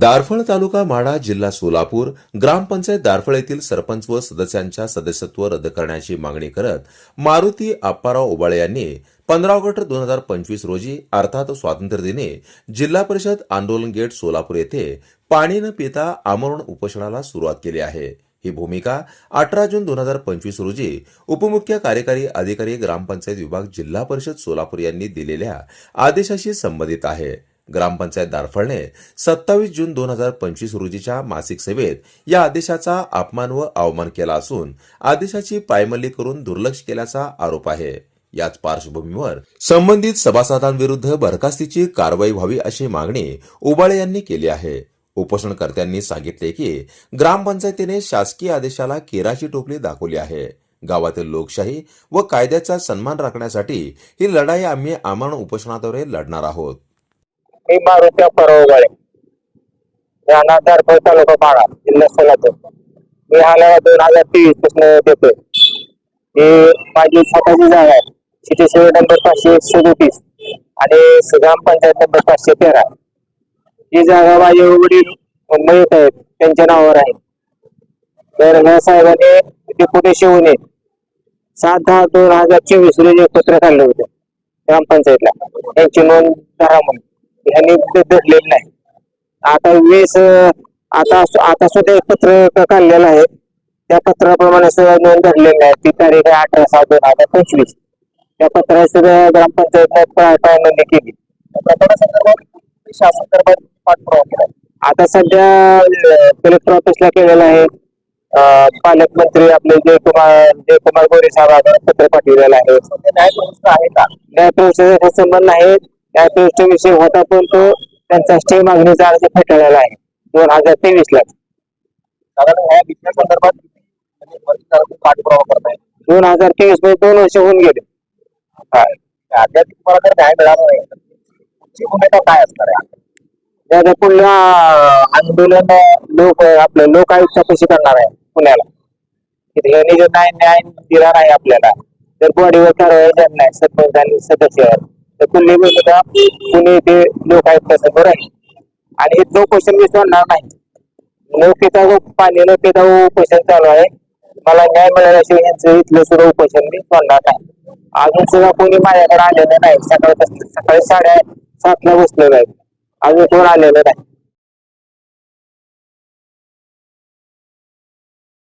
दारफळ तालुका म्हाडा जिल्हा सोलापूर ग्रामपंचायत दारफळ येथील सरपंच व सदस्यांच्या सदस्यत्व रद्द करण्याची मागणी करत मारुती आप्पाराव ओबाळे यांनी पंधरा ऑगस्ट दोन हजार पंचवीस रोजी अर्थात स्वातंत्र्यदिनी जिल्हा परिषद आंदोलन गेट सोलापूर येथे पाणी न पिता आमरण उपोषणाला सुरुवात केली आहे. ही भूमिका अठरा जून दोन हजार पंचवीस रोजी उपमुख्य कार्यकारी अधिकारी ग्रामपंचायत विभाग जिल्हा परिषद सोलापूर यांनी दिलेल्या आदेशाशी संबंधित आहे. ग्रामपंचायत दारफळने सत्तावीस जून दोन हजार पंचवीस रोजीच्या मासिक सभेत या आदेशाचा अपमान व अवमान केला असून आदेशाची पायमल्ली करून दुर्लक्ष केल्याचा आरोप आहे. याच पार्श्वभूमीवर संबंधित सभासदांविरुद्ध बरखास्तीची कारवाई व्हावी अशी मागणी उबाळे यांनी केली आहे. उपोषणकर्त्यांनी सांगितले की ग्रामपंचायतीने शासकीय आदेशाला केराची टोपली दाखवली आहे. गावातील लोकशाही व कायद्याचा सन्मान राखण्यासाठी ही लढाई आम्ही आमरण उपोषणाद्वारे लढणार आहोत. मी मारुती परवगाळे राहणार दारफळ तालुका पाडा जिल्हा सोलापूर मी आल्याला दोन हजार तेवीसपासून देतोय. ही माझी स्वतःची जागा आहे. सिटी सेवन नंबर पाचशे एकशे सदोतीस आणि ग्रामपंचायत नंबर पाचशे तेरा. ही जागा माझे वडील मुंबईत आहेत. त्यांच्या नावावर आहे. तर ह्या साहेबांनी डेप्युटेशन शिवने सात दहा दोन हजार चोवीस रोजी एकत्र पत्र होते. ग्रामपंचायतला. त्यांची नोंद धरा म्हणून. ह्यांनी धरलेलं नाही. आता वीस आता आता सुद्धा एक पत्र काढलेलं आहे. त्या पत्राप्रमाणे सुद्धा नोंद धरलेली आहे ती तारीख आहे अठरा सात दोन हजार पंचवीस. त्या पत्रात सुद्धा ग्रामपंचायत नोंदणी केली. आता सध्या कलेक्टर ऑफिसला केलेला आहे. पालकमंत्री आपले जयकुमार जयकुमार गोरे साहेब पत्र पाठवलेलं आहे. न्यायप्रविष्ट आहे नाही न्यायप्रविष्ट विषय होता पण तो त्यांचा स्टे मागणीचा अर्ज फेटाळलेला आहे. दोन हजार तेवीस ला. साधारण ह्या विषया संदर्भात पाठपुरावा करताय दोन हजार तेवीसमध्ये दोन वर्ष होऊन गेले. अद्याप तुम्हाला तर न्याय मिळाला नाही. तुमची भूमिका काय असणार आहे? आंदोलन लोक आपलं लोक आयुष्यापाशी करणार आहे पुण्याला? ह्यांनी जर न्याय दिला नाही आपल्याला. तर बॉडीवर कारवाई झाली नाही सरपंच आणि सदस्यावर. तर पुढली भूमिका पुणे इथे लोक बरं आहे. आणि जो क्वेश्चन मी सोडणार नाही. नौकेचा जो पाणी नौकेचा उपोषण चालू आहे. मला न्याय मिळाल्याशिवाय यांचं इथलं सुद्धा उपोषण मी सोडणार नाही. अजून सुद्धा कोणी माझ्याकडे आलेलं नाही. सकाळी सकाळी साडे सातला बसलेलं आहे. अजून कोण आलेलं नाही.